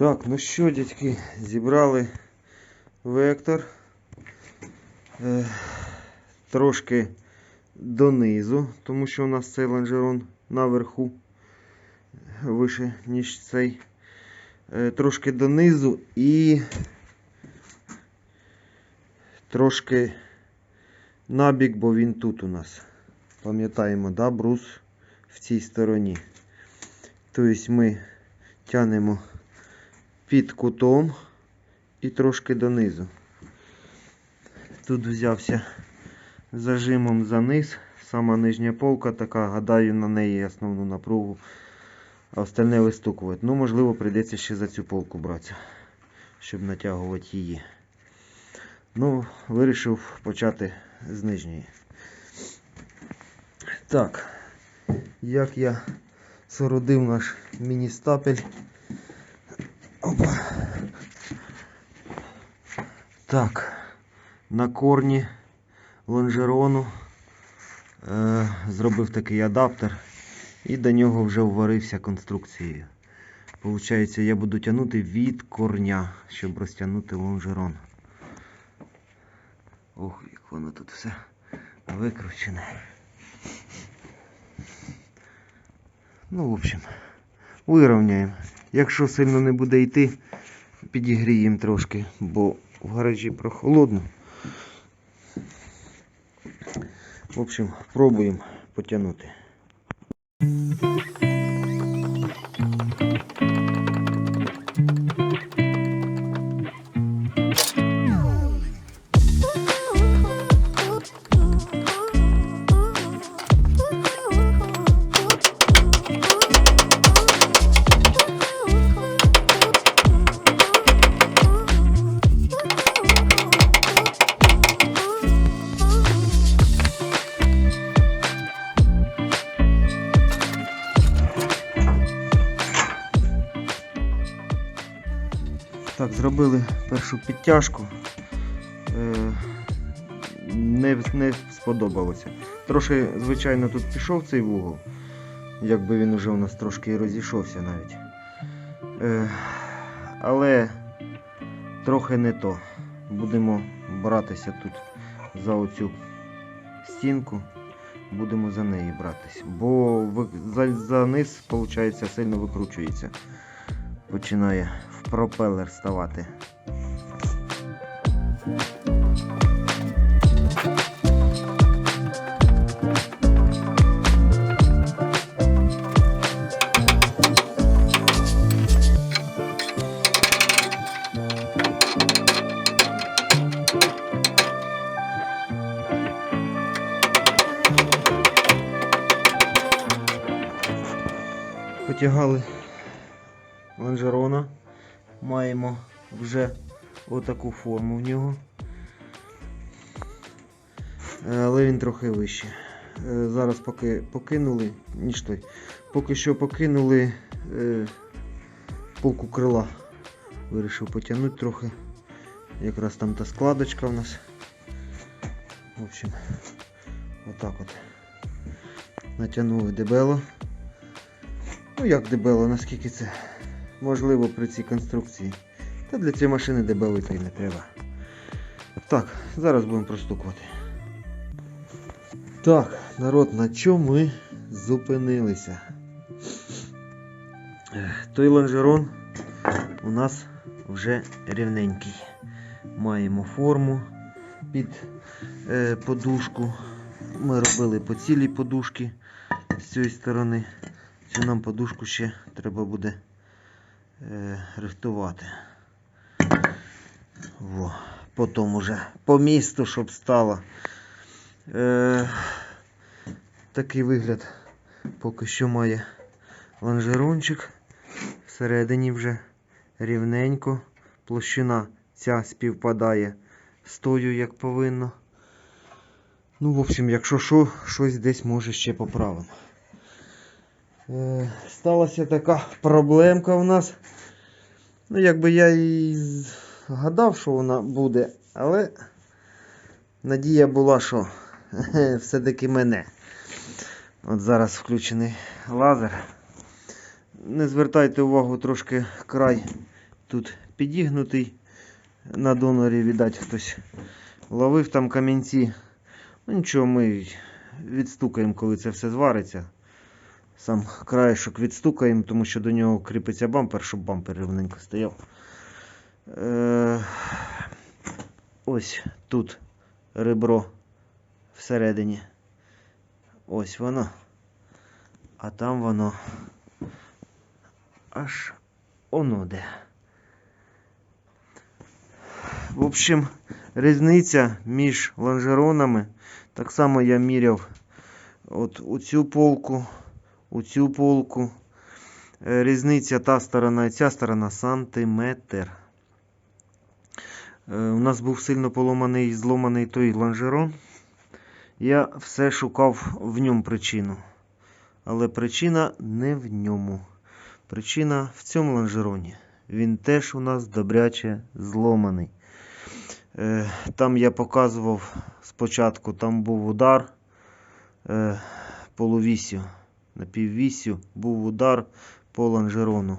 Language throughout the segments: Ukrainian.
Так, ну що, дядьки, зібрали вектор. Е, трошки донизу, тому що у нас цей лонжерон наверху вище, ніж цей. Е, трошки донизу і трошки набік, бо він тут у нас. Пам'ятаємо, да, брус в цій стороні. Тобто ми тянемо під кутом і трошки донизу. Тут взявся зажимом за низ. Сама нижня полка така, гадаю, на неї основну напругу, а остальне вистукувати. Ну, можливо, прийдеться ще за цю полку братися, щоб натягувати її. Ну, вирішив почати з нижньої. Так, як я сородив наш міні-стапель. Опа. Так, на корні лонжерону е, зробив такий адаптер і до нього вже вварився конструкцією. Получається, я буду тягнути від корня, щоб розтягнути лонжерон. Ох, як воно тут все викручене. Ну, в общем, вирівняємо. Якщо сильно не буде йти, підігріємо трошки, бо в гаражі прохолодно. В общем, пробуємо потягнути. Зробили першу підтяжку. Е, Не, не сподобалося. Трошки, звичайно, тут пішов цей вугол. Якби він уже у нас трошки і розійшовся навіть. Е, Але трохи не то. Будемо братися тут за оцю стінку. Будемо за неї братись. Бо за, за низ, виходить, сильно викручується. Починає пропелер ставати. Потягали лонжерона. Маємо вже отаку форму в нього. Е, Але він трохи вищий. Е, Зараз поки покинули, ніж той. Поки що покинули е, полку крила. Вирішив потягнути трохи. Якраз там та складочка в нас. В общем, отак от. Натягнули дебело. Ну як дебело, наскільки це можливо при цій конструкції. Та для цієї машини дебелої не треба. Так, зараз будемо простукувати. Так, народ, на чому ми зупинилися? Той лонжерон у нас вже рівненький. Маємо форму під е, подушку. Ми робили по цілій подушки з цієї сторони. Цю нам подушку ще треба буде рихтувати. Во. Потім уже по місту, щоб стало. Е, такий вигляд поки що має лонжерончик. Всередині вже рівненько. Площина ця співпадає з тою, як повинно. Ну, в общем, якщо що, щось десь може ще поправимо. Е, сталася така проблемка у нас. Ну, якби я і гадав, що вона буде, але надія була, що все-таки мене. От зараз включений лазер. Не звертайте увагу, трошки край тут підігнутий на донорі, віддать хтось ловив там камінці. Ну нічого, ми відстукаємо, коли це все звариться. Сам краєшок відстукаємо, тому що до нього кріпиться бампер, щоб бампер рівненько стояв. Е, ось тут ребро всередині. Ось воно. А там воно аж оно де. В общем, різниця між лонжеронами. Так само я міряв от у цю полку, у цю полку. Е, Різниця та сторона і ця сторона сантиметр. Е, У нас був сильно поломаний зломаний той лонжерон. Я все шукав в ньому причину. Але причина не в ньому. Причина в цьому лонжероні. Він теж у нас добряче зломаний. Е, Там я показував спочатку, там був удар полувісю. На піввісю був удар по лонжерону.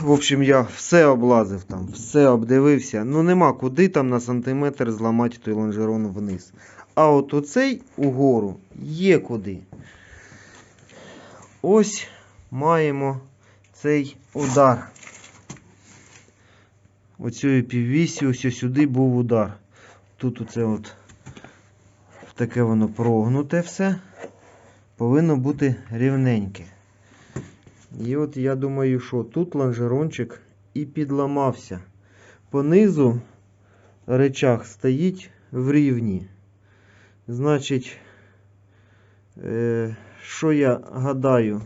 В общем, я все облазив там, все обдивився. Ну нема куди там на сантиметр зламати той лонжерон вниз. А от оцей угору є куди. Ось маємо цей удар. Оцією піввісі, ось сюди був удар. Тут оце от таке воно прогнуте все. Повинно бути рівненьке. І от я думаю, що тут лонжерончик і підламався. Понизу речах стоїть в рівні. Значить, е, що я гадаю?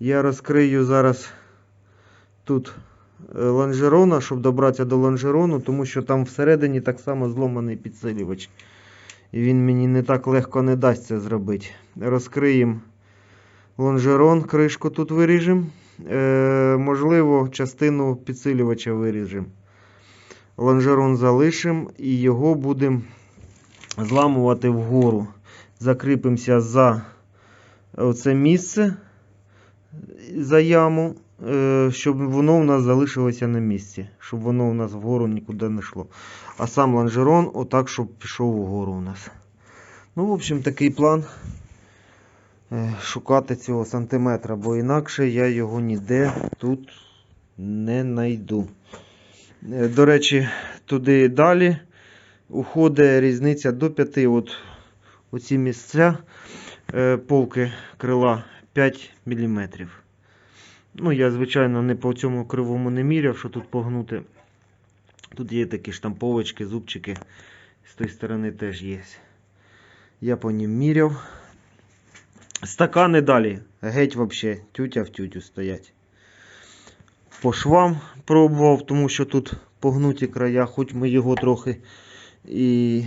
Я розкрию зараз тут е, лонжерона, щоб добратися до лонжерону, тому що там всередині так само зломаний підсилювач. І він мені не так легко не дасть це зробити. Розкриємо лонжерон, кришку тут виріжемо. Е, можливо, частину підсилювача виріжемо. Лонжерон залишимо і його будемо зламувати вгору. Закріпимося за оце місце, за яму, щоб воно у нас залишилося на місці, щоб воно у нас вгору нікуди не йшло. А сам лонжерон отак, щоб пішов вгору у нас. Ну, в общем, такий план е, шукати цього сантиметра, бо інакше я його ніде тут не знайду. Е, До речі, туди далі уходить різниця до 5 от оці місця е, полки крила 5 мм. Ну, я, звичайно, не по цьому кривому не міряв, що тут погнути. Тут є такі штамповочки, зубчики. З тої сторони теж є. Я по ним міряв. Стакани далі. Геть взагалі тютя в тютю стоять. По швам пробував, тому що тут погнуті края, хоч ми його трохи і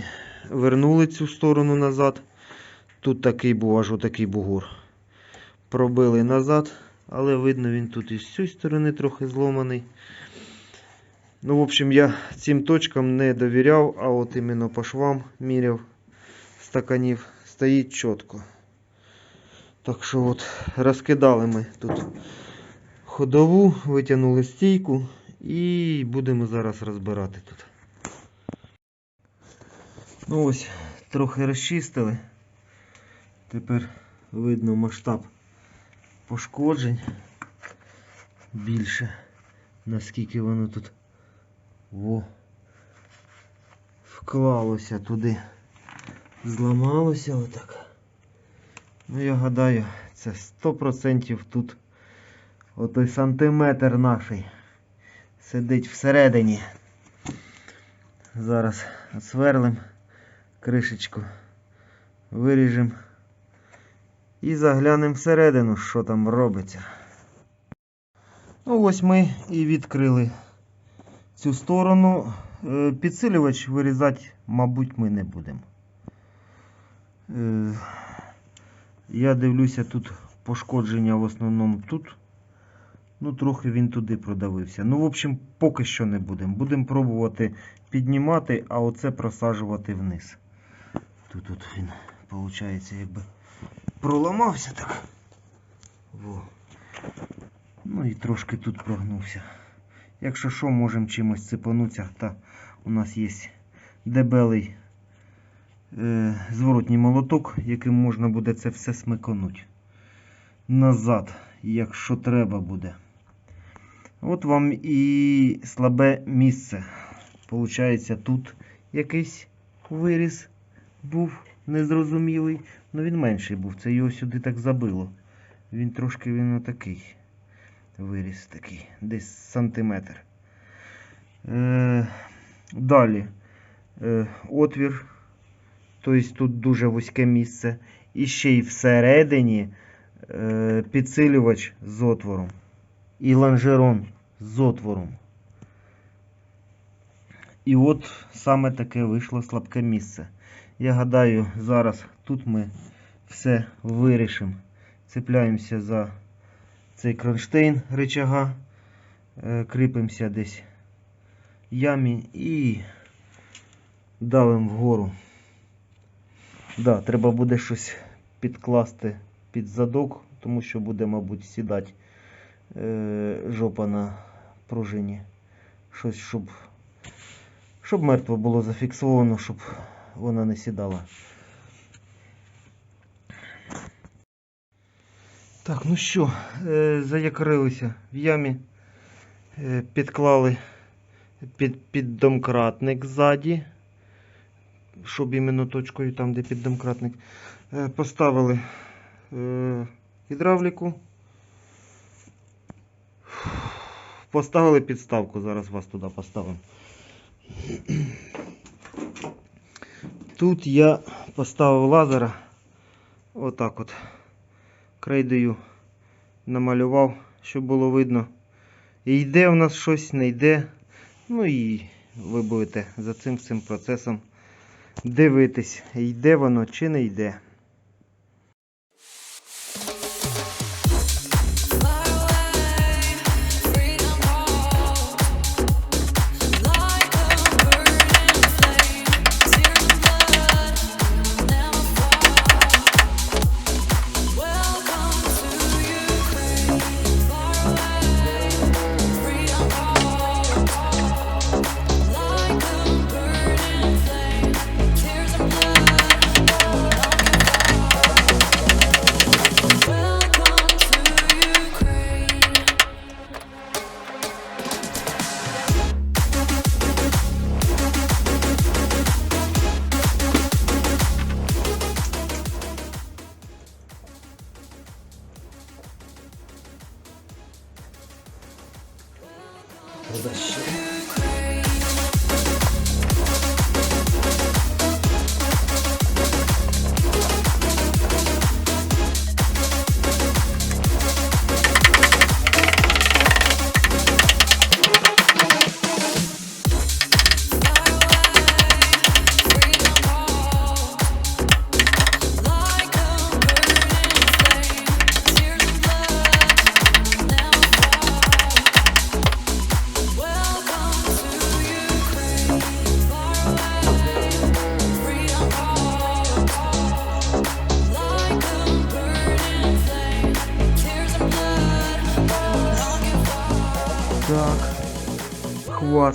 вернули цю сторону назад. Тут такий був аж отакий бугор. Пробили назад, але видно він тут і з цієї сторони трохи зломаний. Ну, в общем, я цим точкам не довіряв, а от іменно по швам міряв стаканів стоїть чітко. Так що от розкидали ми тут ходову, витягнули стійку і будемо зараз розбирати тут. Ну ось, трохи розчистили. Тепер видно масштаб пошкоджень більше, наскільки воно тут во, вклалося туди, зламалося отак. Ну, я гадаю, це 100% тут отой сантиметр наший сидить всередині. Зараз сверлим кришечку, виріжемо і заглянемо всередину, що там робиться. Ну ось ми і відкрили цю сторону. Е, Підсилювач вирізати, мабуть, ми не будемо. Е, Я дивлюся, тут пошкодження в основному тут. Ну, трохи він туди продавився. Ну, в общем, поки що не будемо. Будемо пробувати піднімати, а оце просаджувати вниз. Тут от він, виходить, якби проламався так. Во. Ну і трошки тут прогнувся. Якщо що, можемо чимось цепанутися, та у нас є дебелий е, зворотній молоток, яким можна буде це все смиконуть. Назад, якщо треба буде. От вам і слабе місце. Получається, тут якийсь виріз був незрозумілий, але він менший був. Це його сюди так забило. Він трошки він отакий. Виріз такий, десь сантиметр. Е, далі е, отвір. Тобто тут дуже вузьке місце. І ще й всередині е, підсилювач з отвором. І лонжерон з отвором. І от саме таке вийшло слабке місце. Я гадаю, зараз тут ми все вирішимо. Цепляємося за цей кронштейн рычага, е, кріпимося десь ямі і давимо вгору. Да, треба буде щось підкласти під задок, тому що буде, мабуть, сідати е, жопа на пружині. Щось, щоб, щоб мертво було зафіксовано, щоб вона не сідала. Так, ну що, е, заякорилися в ямі, е, підклали під, під домкратник ззаді, щоб іменно точкою там, де під домкратник, е, поставили гідравліку, поставили підставку, зараз вас туди поставимо. Тут я поставив лазера, отак от крейдою намалював, щоб було видно. І йде у нас щось, не йде. Ну і ви будете за цим цим процесом дивитись, йде воно чи не йде.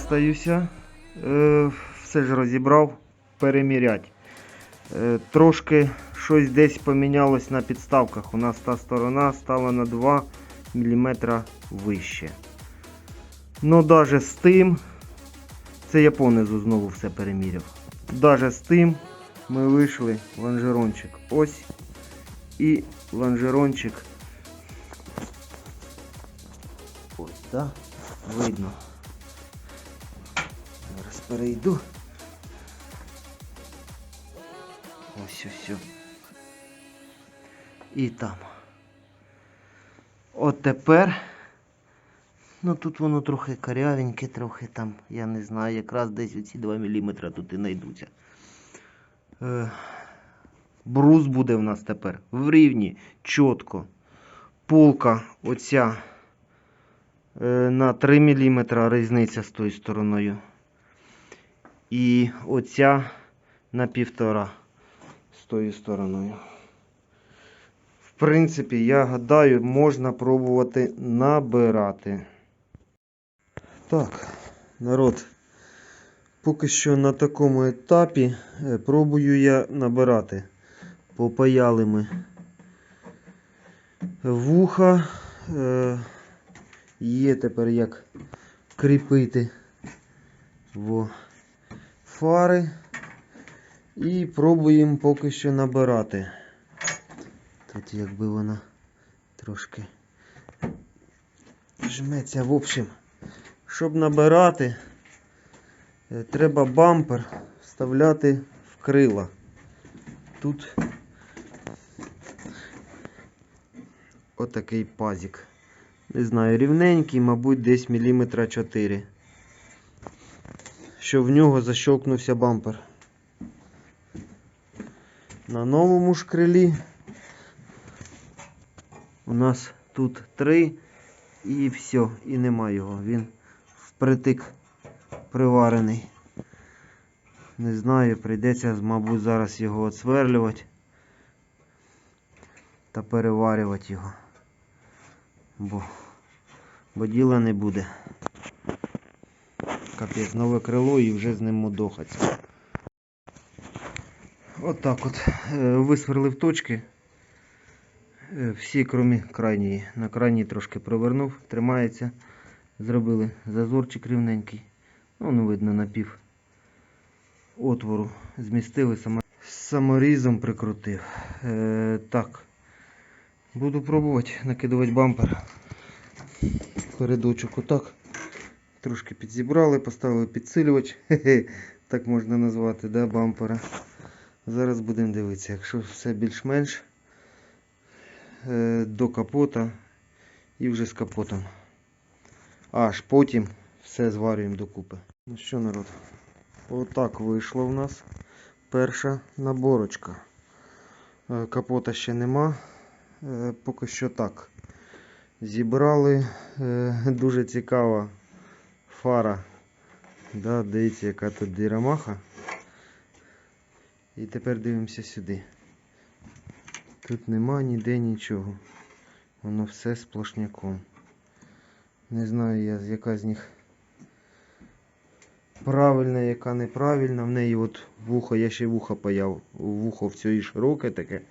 Хвастаюся. Е, все ж розібрав, перемірять. Е, трошки щось десь помінялось на підставках. У нас та сторона стала на 2 мм вище. Ну, навіть з тим, це я понизу знову все переміряв. Навіть з тим ми вийшли лонжерончик ось і лонжерончик ось, так? видно. Перейду. Ось ось. І там. От тепер. Ну тут воно трохи карявеньке, трохи там, я не знаю, якраз десь оці 2 мм тут і знайдуться. Е, брус буде в нас тепер в рівні, чітко. Полка оця е, на 3 мм різниця з тою стороною. І оця на півтора з тою стороною. В принципі, я гадаю, можна пробувати набирати. Так, народ. Поки що на такому етапі е, пробую я набирати. Попаяли ми вуха. Е, Є тепер як кріпити во фари. І пробуємо поки що набирати. Тут якби вона трошки жметься. В общем, щоб набирати, е, треба бампер вставляти в крила. Тут отакий пазик. Не знаю, рівненький, мабуть, десь міліметра 4. Щоб в нього защолкнувся бампер. На новому ж крилі у нас тут три і все, і нема його. Він впритик приварений. Не знаю, прийдеться, мабуть, зараз його отсверлювати та переварювати його. Бо, бо діла не буде. Капець, нове крило і вже з ним мудохаться. Отак от, е, висверлив точки. Е, Всі, крім крайньої. На крайній трошки провернув, тримається. Зробили зазорчик рівненький. Ну, не видно напів отвору. Змістили саморізом прикрутив. Е, так. Буду пробувати накидувати бампер. Передочок отак. Трошки підзібрали, поставили підсилювач. Так можна назвати, да, бампера. Зараз будемо дивитися, якщо все більш-менш е, до капота і вже з капотом. Аж потім все зварюємо докупи. Ну що, народ, отак вийшло в нас перша наборочка. Е, Капота ще нема. Е, Поки що так. Зібрали дуже цікава фара. Да, дивіться, яка тут дірамаха. І тепер дивимося сюди. Тут нема ніде нічого. Воно все сплошняком. Не знаю я, яка з них правильна, яка неправильна. В неї от вухо, я ще вухо паяв. Вухо в цієї широке таке,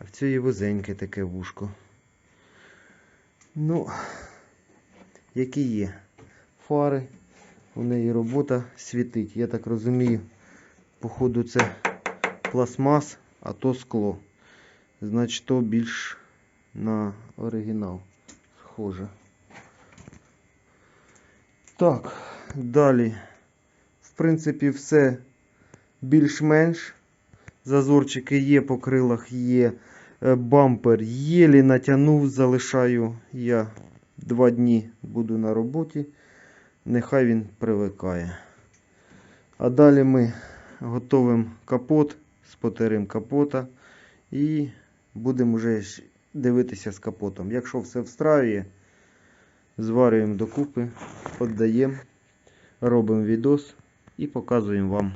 а в цієї вузеньке таке вушко. Ну, які є. Фари. У неї робота світить. Я так розумію, походу це пластмас, а то скло. Значить, то більш на оригінал схоже. Так, далі. В принципі, все більш-менш. Зазорчики є по крилах, є Е, бампер. Єлі натягнув, залишаю я два дні буду на роботі. Нехай він привикає. А далі ми готуємо капот, спотеримо капота і будемо вже дивитися з капотом. Якщо все встраює, зварюємо докупи, віддаємо, робимо відос і показуємо вам